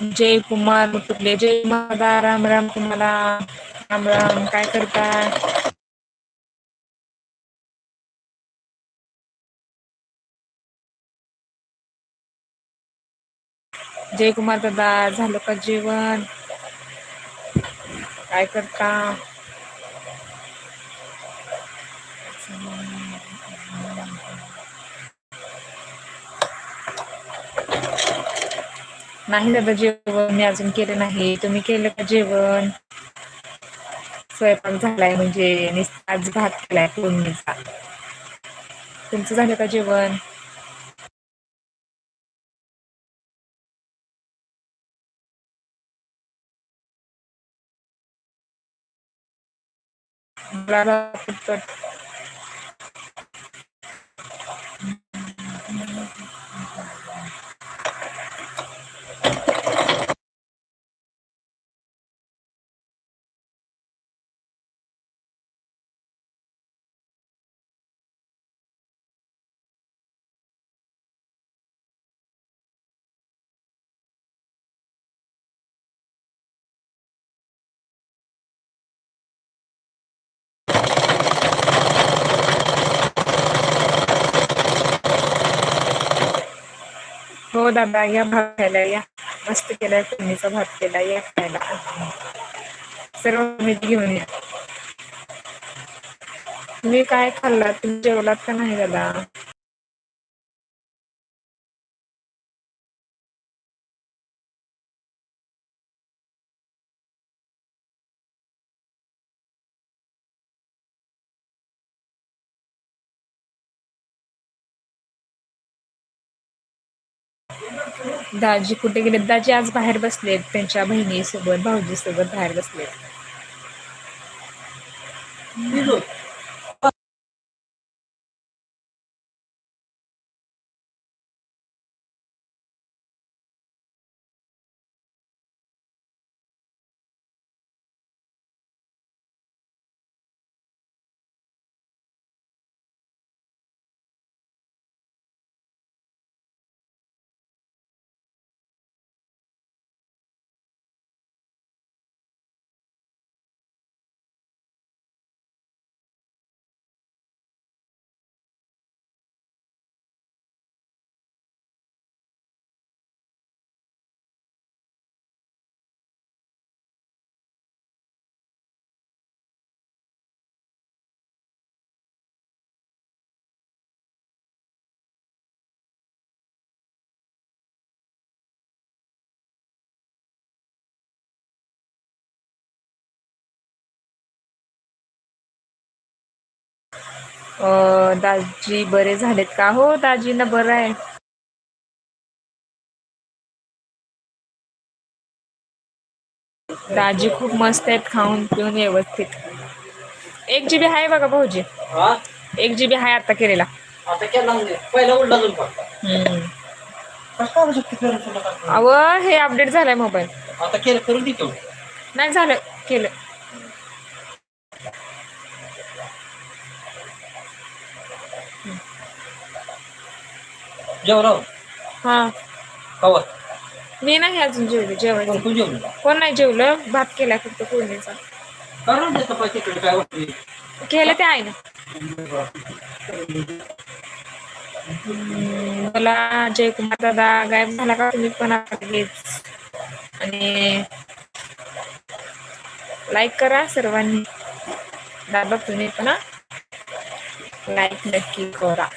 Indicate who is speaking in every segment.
Speaker 1: जय कुमार कुठले? जय मादा राम राम तुम्हाला. राम राम. काय करताय जय कुमार दादा झालं का जेवण? काय करता? नाही दादा जेवण मी अजून केलं नाही. तुम्ही केलं का जेवण? स्वयंपाक झालाय म्हणजे आज भात केलाय फोडणीचा. तुमचं झालं का जेवण? मला हो दादा या भात खायला या. मस्त केलाय फोडणीचा भात केला या खायला. सर्व मीठ घेऊन या. तुम्ही काय खाल्ला? तुम्ही जेवलात का नाही दादा? दाजी कुठे गेले? दाजी आज बाहेर बसलेत त्यांच्या बहिणीसोबत भाऊजीसोबत बाहेर बसलेत. दाजी बरे झालेत का? हो दाजींना बरं आहे. दाजी खूप मस्त आहेत खाऊन पिऊन व्यवस्थित. एक जीबी आहे बघा भाऊजी. एक जीबी आहे आता केलेला? अव हे अपडेट झालाय मोबाईल.
Speaker 2: आता केलं करून दे की.
Speaker 1: नाही झालं. केलं.
Speaker 2: जेवला हो?
Speaker 1: हा.
Speaker 2: कवा
Speaker 1: मी नाही अजून जेवले जेवायचं
Speaker 2: तू जेवलं
Speaker 1: कोण नाही जेवलं भात केलाय फक्त फोडणीचा
Speaker 2: कारण देतो तिकडे काय
Speaker 1: केलं ते आहे ना हम्म, मला जयकुमार दादा गायब झाला का तुम्ही पण आणि लाईक करा सर्वांनी. दादा तुम्ही पण लाईक नक्की करा.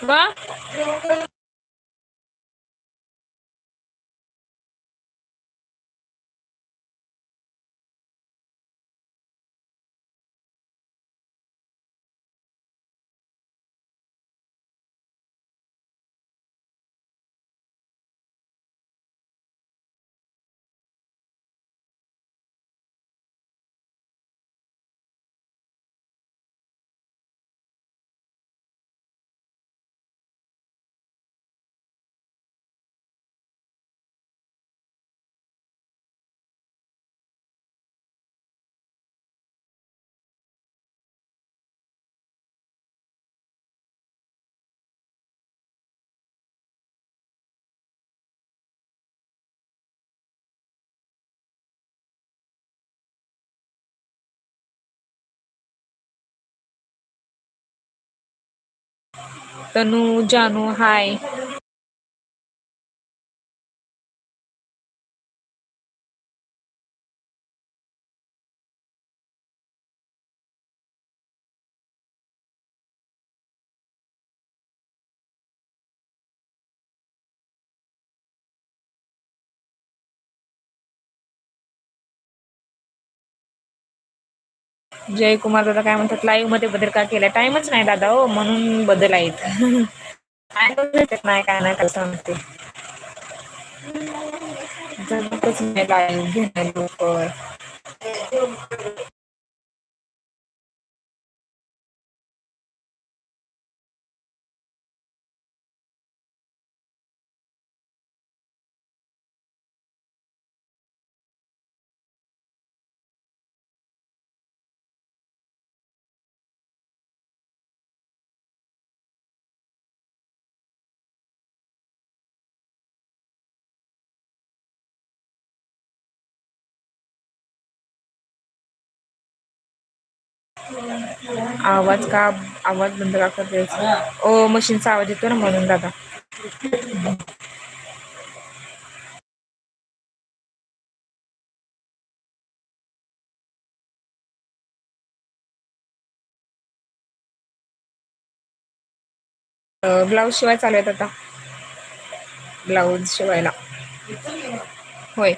Speaker 1: 什么 तनू जानू हाय. जय कुमार दादा काय म्हणतात लाईव्हमध्ये बदल का केला? टाइमच नाही दादा हो म्हणून बदल आहेत. काय नाही काय नाही काय म्हणते. जमतच नाही लाईव्ह घेणं लोक आवाज का आवाज बंद का कर द्यायचा हो? ओ मशीनचा आवाज येतो ना म्हणून दादा. ब्लाऊज शिवाय चालू आहेत आता. ब्लाऊज शिवायला. होय.